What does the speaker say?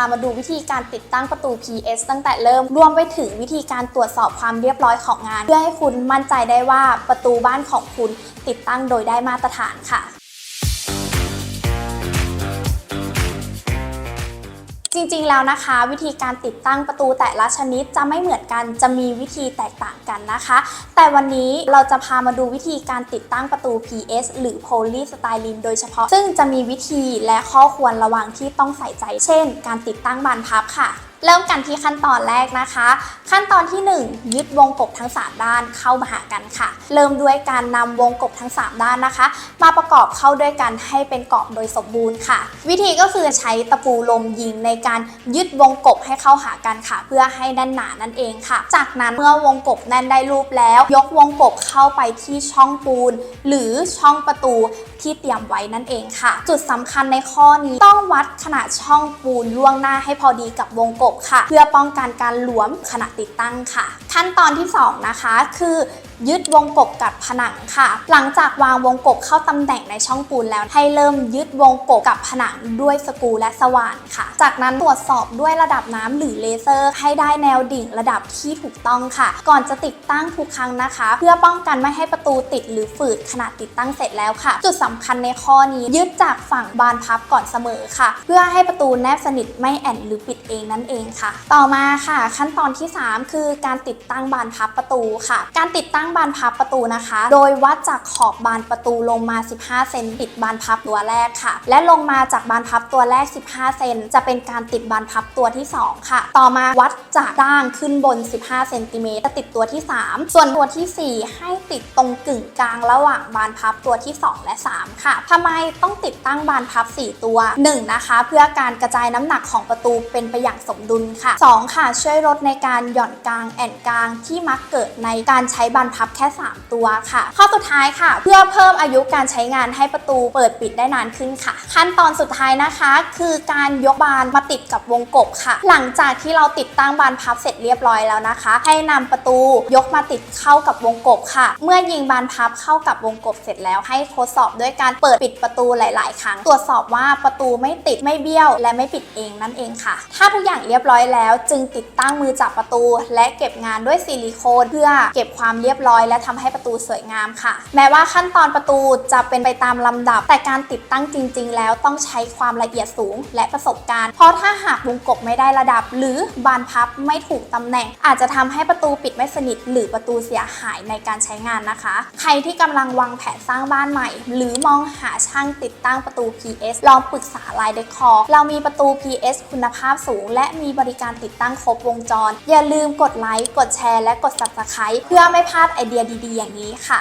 ามาดูวิธีการติดตั้งประตู PS ตั้งแต่เริ่มรวมไปถึงวิธีการตรวจสอบความเรียบร้อยของงาน เพื่อให้คุณมั่นใจได้ว่าประตูบ้านของคุณติดตั้งโดยได้มาตรฐานค่ะ จริงๆแล้วนะคะ วิธีการติดตั้งประตูแต่ละชนิดจะไม่เหมือนกันจะมีวิธีแตกต่างกันนะคะ แต่วันนี้เราจะพามาดูวิธีการติดตั้งประตู PS หรือ Polystyrene โดยเฉพาะ ซึ่งจะมีวิธีและข้อควรระวังที่ต้องใส่ใจ เช่น การติดตั้งบานพับค่ะ เริ่มกันที่ขั้นตอนแรกนะคะ ขั้นตอนที่ 1 ยึดวงกบทั้ง 3 ด้านเข้ามาหากันค่ะ เริ่มด้วยการนำวงกบทั้ง 3 ด้านนะคะ มาประกอบเข้าด้วยกันให้เป็นกรอบโดยสมบูรณ์ค่ะ วิธีก็คือใช้ตะปูลมยิงในการยึดวงกบให้เข้าหากันค่ะ เพื่อให้แน่นหนานั่นเองค่ะ จากนั้นเมื่อวงกบแน่นได้รูปแล้ว ยกวงกบเข้าไปที่ช่องปูน หรือช่องประตูที่เตรียมไว้นั่นเองค่ะ จุดสำคัญในข้อนี้ต้องวัดขนาดช่องปูนล่วงหน้าให้พอดีกับวงกบค่ะ เพื่อป้องกันการหลวมขณะติดตั้งค่ะ ขั้นตอนที่สองนะคะ คือยึดวงกบกับผนังค่ะ หลังจากวางวงกบเข้าตำแหน่งในช่องปูนแล้ว ให้เริ่มยึดวงกบกับผนังด้วยสกูและสว่านค่ะ จากนั้นตรวจสอบด้วยระดับน้ำหรือเลเซอร์ให้ได้แนวดิ่งระดับที่ถูกต้องค่ะ ก่อนจะติดตั้งทุกครั้งนะคะ เพื่อป้องกันไม่ให้ประตูติดหรือฝืดขณะติดตั้งเสร็จแล้วค่ะ จุดสำคัญในข้อนี้ยึดจากฝั่งบานพับก่อนเสมอค่ะ เพื่อให้ประตูแนบสนิทไม่แอนหรือปิดเองนั่นเองค่ะ ต่อมาค่ะ ขั้นตอนที่ 3 คือการติดตั้งบานพับประตูค่ะ การติดตั้งบานพับประตูนะคะ โดยวัดจากขอบบานประตูลงมา 15 เซนติดบานพับตัวแรกค่ะ และลงมาจากบานพับตัวแรก 15 เซนจะเป็นการติดบานพับตัวที่ 2 ค่ะ ต่อมาวัดจากล่างขึ้นบน 15 เซนติเมตรจะติดตัวที่ 3 ส่วนตัวทีสี่ 4 ให้ติดตรงกึ่งกลางระหว่างบานพับตัวที่ 2 และ 3 ค่ะทำไมต้องติดตั้งบานพับ 4 ตัว 1 นะคะ เพื่อการกระจายน้ำหนักของประตูเป็นไปอย่างสมดุลค่ะ 2 ค่ะ ช่วยลดในการหย่อนกลางแอนกลางที่มักเกิดในการใช้บานพับแค่ 3 ตัวค่ะ ข้อสุดท้ายค่ะ เพื่อเพิ่มอายุการใช้งานให้ประตูเปิดปิดได้นานขึ้นค่ะ ขั้นตอนสุดท้ายนะคะ คือการยกบานมาติดกับวงกบค่ะ หลังจากที่เราติดตั้งบานพับเสร็จเรียบร้อยแล้วนะคะ ให้นำประตูยกมาติดเข้ากับวงกบค่ะ เมื่อยิงบานพับเข้ากับวงกบเสร็จแล้ว ให้ทดสอบด้วยการเปิดปิดประตูหลาย ๆ ครั้ง ตรวจสอบว่าประตูไม่ติดไม่เบี้ยว และไม่ปิดเองนั่นเองค่ะ ถ้าทุกอย่างเรียบร้อยแล้ว จึงติดตั้งมือจับประตู และเก็บงานด้วยซิลิโคนเพื่อเก็บความเรียบร้อย และทำให้ประตูสวยงามค่ะ แม้ว่าขั้นตอนประตูจะเป็นไปตามลำดับ แต่การติดตั้งจริง ๆ แล้วต้องใช้ความละเอียดสูงและประสบการณ์ เพราะถ้าหากวงกบไม่ได้ระดับ หรือบานพับไม่ถูกตำแหน่ง อาจจะทำให้ประตูปิดไม่สนิท หรือประตูเสียหายในการใช้งานนะคะ ใครที่กำลังวางแผนสร้างบ้านใหม่ หรือมองหาช่างติดตั้งประตู PS ลองปรึกษาไลน์เดคอเรามีประตู PS คุณภาพสูง และมีบริการติดตั้งครบวงจร อย่าลืมกดไลค์กดแชร์และกด subscribe เพื่อไม่พลาดไอเดียดีๆ อย่างนี้ค่ะ